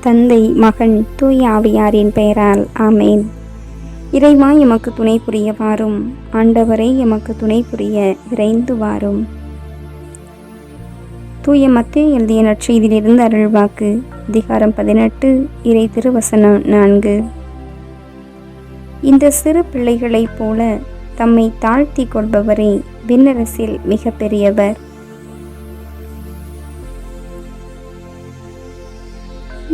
தந்தை மகன் தூய் ஆவியாரின் பெயரால் ஆமேன். இறைவா எமக்கு துணை புரிய வாரும். ஆண்டவரை எமக்கு துணை புரிய விரைந்து வாரும். தூய மத்திய எழுதிய நற்செய்தியிலிருந்து அருள்வாக்கு. அதிகாரம் பதினெட்டு இறை திருவசனம் நான்கு. இந்த சிறு பிள்ளைகளைப் போல தம்மை தாழ்த்தி கொள்பவரே விண்ணரசில் மிக பெரியவர்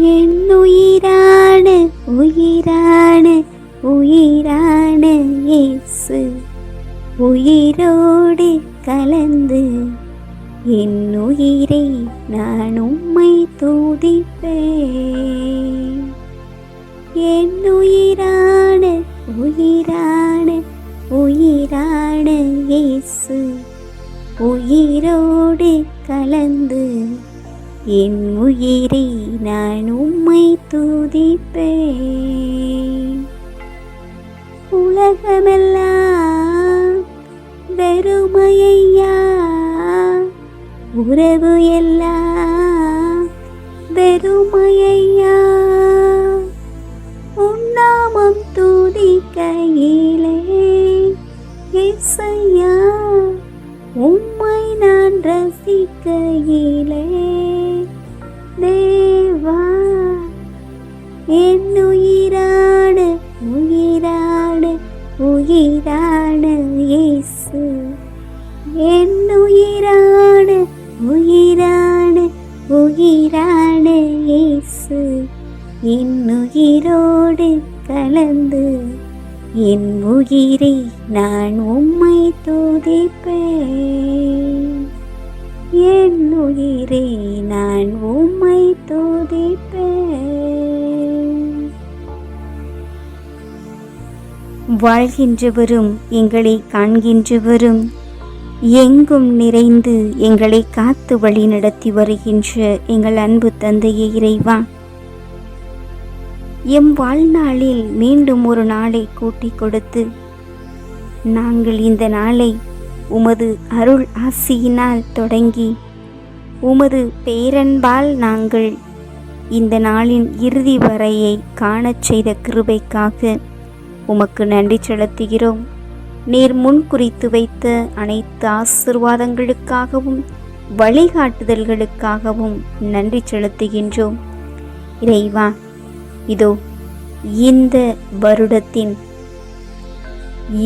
என் உயிரான உயிரான உயிரான இயேசு. உயிரோடு கலந்து என் உயிரை நான் உம்மை துதிப்பேன். என் உயிரான உயிரான உயிரான இயேசு. உயிரோடு கலந்து என் உயிரை நான் உம்மை துதிப்பேன். உலகமெல்லாம் வெறுமையா உறவு எல்லாம் வெறுமையா உன்னாமம் துதிக்கையிலே இசையா? உம்மை நான் ரசிக்கையிலே என் உயிரான உயிரான உயிரான இயேசு. என் உயிரான உயிரான உயிரான இயேசு. என் உயிரோடு கலந்து என் உயிரை நான் உம்மை துதிப்பேன். என் உயிரை நான் உம்மை துதிப்பேன். வாழ்கின்றவரும் எங்களை காண்கின்றவரும். எங்கும் நிறைந்து எங்களை காத்து வழி நடத்தி வருகின்ற எங்கள் அன்பு தந்தையை இறைவா. எம் வாழ்நாளில் மீண்டும் ஒரு நாளை கூட்டிக் கொடுத்து நாங்கள் இந்த நாளை உமது அருள் ஆசியினால் தொடங்கி உமது பேரன்பால் நாங்கள் இந்த நாளின் இறுதி வரையை காணச் செய்த கிருபைக்காக உமக்கு நன்றி செலுத்துகிறோம். நீர் முன் குறித்து வைத்த அனைத்து ஆசிர்வாதங்களுக்காகவும் வழிகாட்டுதல்களுக்காகவும் நன்றி செலுத்துகின்றோம். இறைவா இதோ இந்த வருடத்தின்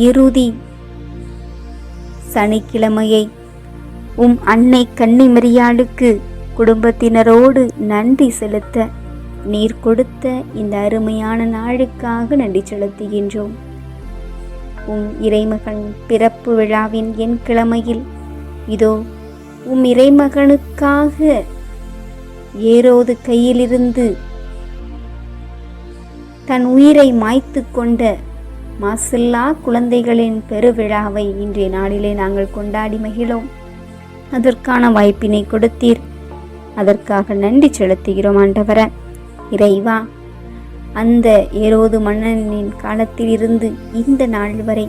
இறுதி சனிக்கிழமையை உம் அன்னை கன்னிமரியாளுக்கு குடும்பத்தினரோடு நன்றி செலுத்த நீர் கொடுத்த இந்த அருமையான நாளுக்காக நன்றி செலுத்துகின்றோம். உம் இறைமகன் பிறப்பு விழாவின் என் கிழமையில் இதோ உம் இறைமகனுக்காக ஏரோது கையிலிருந்து தன் உயிரை மாய்த்து கொண்ட மாசில்லா குழந்தைகளின் பெருவிழாவை இன்றைய நாளிலே நாங்கள் கொண்டாடி மகிழோம். அதற்கான வாய்ப்பினை கொடுத்தீர். அதற்காக நன்றி செலுத்துகிறோம் ஆண்டவரை. இறைவா. அந்த ஏரோது மன்னனின் காலத்திலிருந்து இந்த நாள் வரை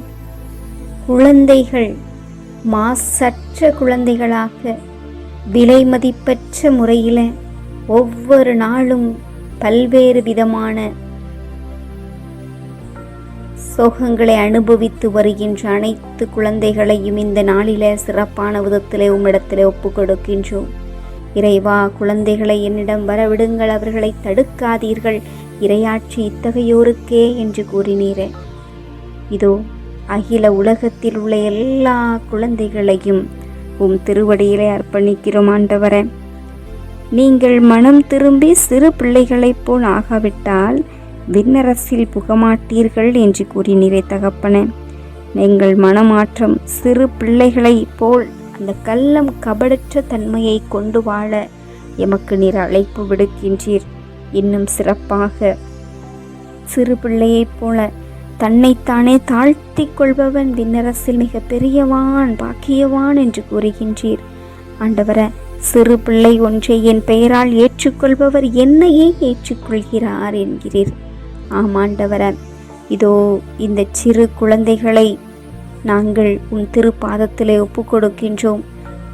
குழந்தைகள் மாசற்ற குழந்தைகளாக விலை மதிப்பற்ற முறையில் ஒவ்வொரு நாளும் பல்வேறு விதமான சோகங்களை அனுபவித்து வருகின்ற அனைத்து குழந்தைகளையும் இந்த நாளில சிறப்பான விதத்திலே உம்மிடத்திலே ஒப்பு கொடுக்கின்றோம் இறைவா குழந்தைகளை என்னிடம் வரவிடுங்கள் அவர்களை தடுக்காதீர்கள். இரையாட்சி இத்தகையோருக்கே என்று கூறினீரே. இதோ அகில உலகத்தில் உள்ள எல்லா குழந்தைகளையும் உம் திருவடியிலே அர்ப்பணிக்கிறோம் ஆண்டவரே. நீங்கள் மனம் திரும்பி சிறு பிள்ளைகளைப் போல் ஆகாவிட்டால் விண்ணரசில் புகமாட்டீர்கள் என்று கூறினீரே தகப்பனே. எங்கள் மனமாற்றம் சிறு பிள்ளைகளைப் போல் அந்த கள்ளம் கபடற்ற தன்மையை கொண்டு வாழ எமக்கு நீர் அழைப்பு விடுக்கின்றீர். இன்னும் சிறப்பாக சிறு பிள்ளையைப் போல தன்னைத்தானே தாழ்த்திக் கொள்பவன் விண்ணரசில் மிக பெரியவான் பாக்கியவான் என்று கூறுகின்றீர். ஆண்டவர சிறு பிள்ளை ஒன்றை என் பெயரால் ஏற்றுக்கொள்பவர் என்னையே ஏற்றுக்கொள்கிறார் என்கிறீர். ஆமாண்டவர இதோ இந்த சிறு குழந்தைகளை நாங்கள் உன் திருப்பாதத்திலே ஒப்பு கொடுக்கின்றோம்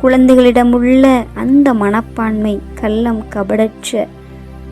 குழந்தைகளிடம் உள்ள அந்த மனப்பான்மை கள்ளம் கபடற்ற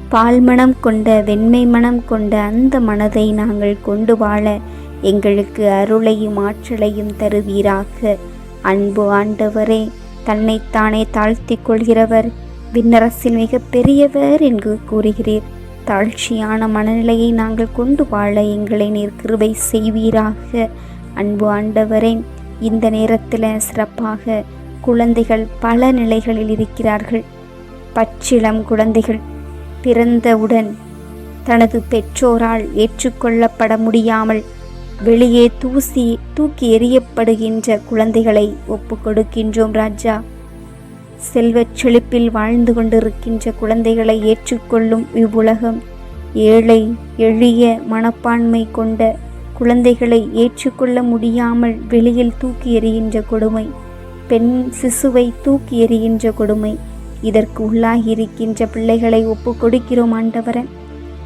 பால் மனம் கொண்ட வெண்மை மனம் கொண்ட அந்த மனதை நாங்கள் கொண்டு வாழ எங்களுக்கு அருளையும் ஆற்றலையும் தருவீராக. அன்பு ஆண்டவரே தன்னைத்தானே தாழ்த்தி கொள்கிறவர் விண்ணரசின் மிக பெரியவர் என்று கூறுகிறீர். தாழ்ச்சியான மனநிலையை நாங்கள் கொண்டு வாழ எங்களை நீர் கிருபை செய்வீராக. அன்பு ஆண்டவரே இந்த நேரத்தில் சிறப்பாக குழந்தைகள் பல நிலைகளில் இருக்கிறார்கள். பச்சிளம் குழந்தைகள் பிறந்தவுடன் தனது பெற்றோரால் ஏற்றுக்கொள்ளப்பட முடியாமல் வெளியே தூசி தூக்கி எறியப்படுகின்ற குழந்தைகளை ஒப்பு கொடுக்கின்றோம் ராஜா. செல்வச் செழிப்பில் வாழ்ந்து கொண்டிருக்கின்ற குழந்தைகளை ஏற்றுக்கொள்ளும் இவ்வுலகம் ஏழை எளிய மனப்பான்மை கொண்ட குழந்தைகளை ஏற்றுக்கொள்ள முடியாமல் வெளியில் தூக்கி எறிகின்ற கொடுமை பெண் சிசுவை தூக்கி எறிகின்ற கொடுமை இதற்கு உள்ளாகி இருக்கின்ற பிள்ளைகளை ஒப்பு கொடுக்கிறோம் ஆண்டவர.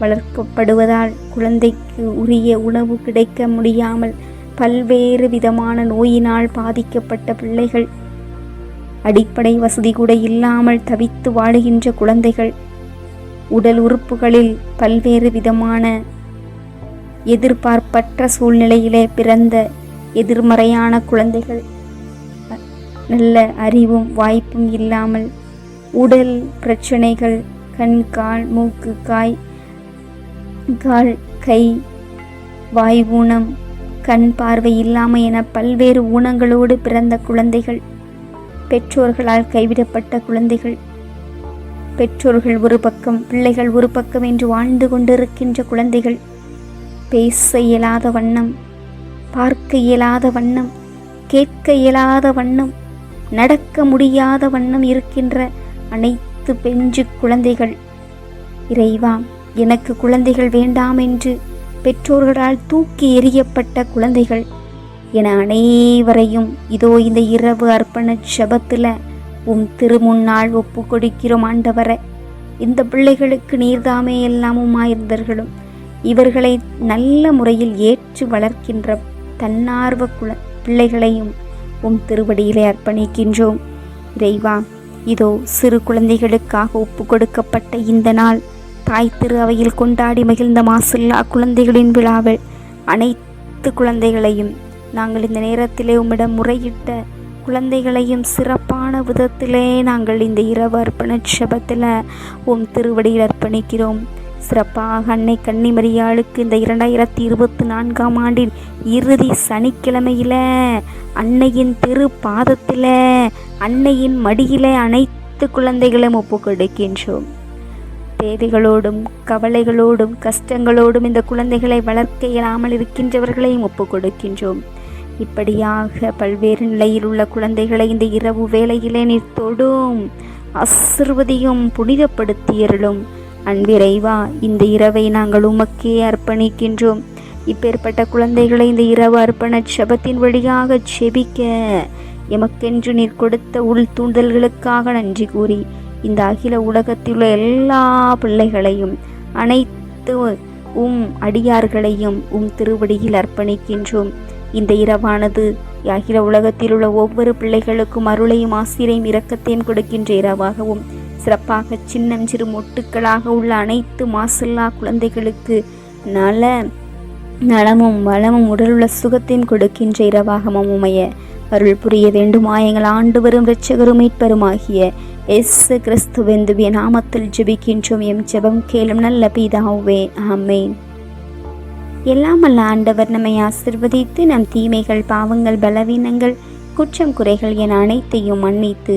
வளர்க்கப்படுவதால் குழந்தைக்கு உரிய உணவு கிடைக்க முடியாமல் பல்வேறு விதமான நோயினால் பாதிக்கப்பட்ட பிள்ளைகள் அடிப்படை வசதி கூட இல்லாமல் தவித்து வாழுகின்ற குழந்தைகள் உடல் உறுப்புகளில் பல்வேறு விதமான எதிர்பார்ப்பற்ற சூழ்நிலையிலே பிறந்த எதிர்மறையான குழந்தைகள். நல்ல அறிவும் வாய்ப்பும் இல்லாமல் உடல் பிரச்சனைகள் கண் கால் மூக்கு காய் கால் கை வாய் ஊனம் கண் பார்வை இல்லாமல் என பல்வேறு ஊனங்களோடு பிறந்த குழந்தைகள். பெற்றோர்களால் கைவிடப்பட்ட குழந்தைகள். பெற்றோர்கள் ஒரு பக்கம் பிள்ளைகள் ஒரு பக்கம் என்று வாழ்ந்து கொண்டிருக்கின்ற குழந்தைகள். பேச இயலாத வண்ணம் பார்க்க இயலாத வண்ணம் கேட்க இயலாத வண்ணம் நடக்க முடியாத வண்ணம் இருக்கின்ற அனைத்து பெஞ்சு குழந்தைகள். இறைவா எனக்கு குழந்தைகள் வேண்டாம் என்று பெற்றோர்களால் தூக்கி எறியப்பட்ட குழந்தைகள் என அனைவரையும் இதோ இந்த இரவு அர்ப்பண ஜபத்தில் உம் திருமுன்னால் ஒப்பு கொடுக்கிறோம் ஆண்டவரை. இந்த பிள்ளைகளுக்கு நீர்தாமே எல்லாமுமாயிருந்தர்களும். இவர்களை நல்ல முறையில் ஏற்று வளர்க்கின்ற தன்னார்வ குல பிள்ளைகளையும் உம் திருவடியிலே அர்ப்பணிக்கின்றோம். இறைவா இதோ சிறு குழந்தைகளுக்காக ஒப்பு கொடுக்கப்பட்ட இந்த நாள் தாய் திரு அவையில் கொண்டாடி மகிழ்ந்த மாசில்லா குழந்தைகளின் விழாவில் அனைத்து குழந்தைகளையும் நாங்கள் இந்த நேரத்திலே உம்மிடம் முறையிட்ட குழந்தைகளையும் சிறப்பான விதத்திலே நாங்கள் இந்த இரவு அர்ப்பண ஜபத்தில் உம் திருவடியில் அர்ப்பணிக்கிறோம். சிறப்பாக அன்னை கன்னிமரியாளுக்கு இந்த இரண்டாயிரத்தி இருபத்தி நான்காம் ஆண்டின் இறுதி சனிக்கிழமையில் அன்னையின் திரு பாதத்தில் அன்னையின் மடியில் அனைத்து குழந்தைகளும் ஒப்பு கொடுக்கின்றோம். தேவைகளோடும் கவலைகளோடும் கஷ்டங்களோடும் இந்த குழந்தைகளை வளர்க்க இயலாமல் இருக்கின்றவர்களையும் ஒப்பு கொடுக்கின்றோம். இப்படியாக பல்வேறு நிலையில் உள்ள குழந்தைகளை இந்த இரவு வேளையிலே நீர் தொடும் ஆசிர்வதியும் புனிதப்படுத்தியருளும். அன்பிறைவா இந்த இரவை நாங்கள் உமக்கே அர்ப்பணிக்கின்றோம். இப்பேற்பட்ட குழந்தைகளை இந்த இரவு அர்ப்பண சபத்தின் வழியாக செபிக்க எமக்கென்று நீர் கொடுத்த உள் தூண்டல்களுக்காக நன்றி கூறி இந்த அகில உலகத்தில் உள்ள எல்லா பிள்ளைகளையும் அனைத்து உம் அடியார்களையும் உம் திருவடியில் அர்ப்பணிக்கின்றோம். இந்த இரவானது அகில உலகத்தில் உள்ள ஒவ்வொரு பிள்ளைகளுக்கும் அருளையும் ஆசிரியையும் இரக்கத்தையும் கொடுக்கின்ற இரவாகவும் சிறப்பாக சின்னம் சிறு மொட்டுக்களாக உள்ள அனைத்து மாசில்லா குழந்தைகளுக்கு நல நலமும் வளமும் உடலுள்ள சுகத்தையும் கொடுக்கின்ற இரவாகமும் உமைய. அருள் புரிய வேண்டுமா எங்கள் ஆண்டு வரும் இரட்சகரும் மீட்பருமாகிய. எஸ் கிறிஸ்துவெந்துவிய நாமத்தில் ஜெபிக்கின்றோம். எம் ஜெபம் கேளும் நல்ல பீதாவே ஆமேன். எல்லாம் அல்ல ஆண்டவர் நம்மை ஆசிர்வதித்து நம் தீமைகள் பாவங்கள் பலவீனங்கள் குற்றம் குறைகள் என அனைத்தையும் மன்னித்து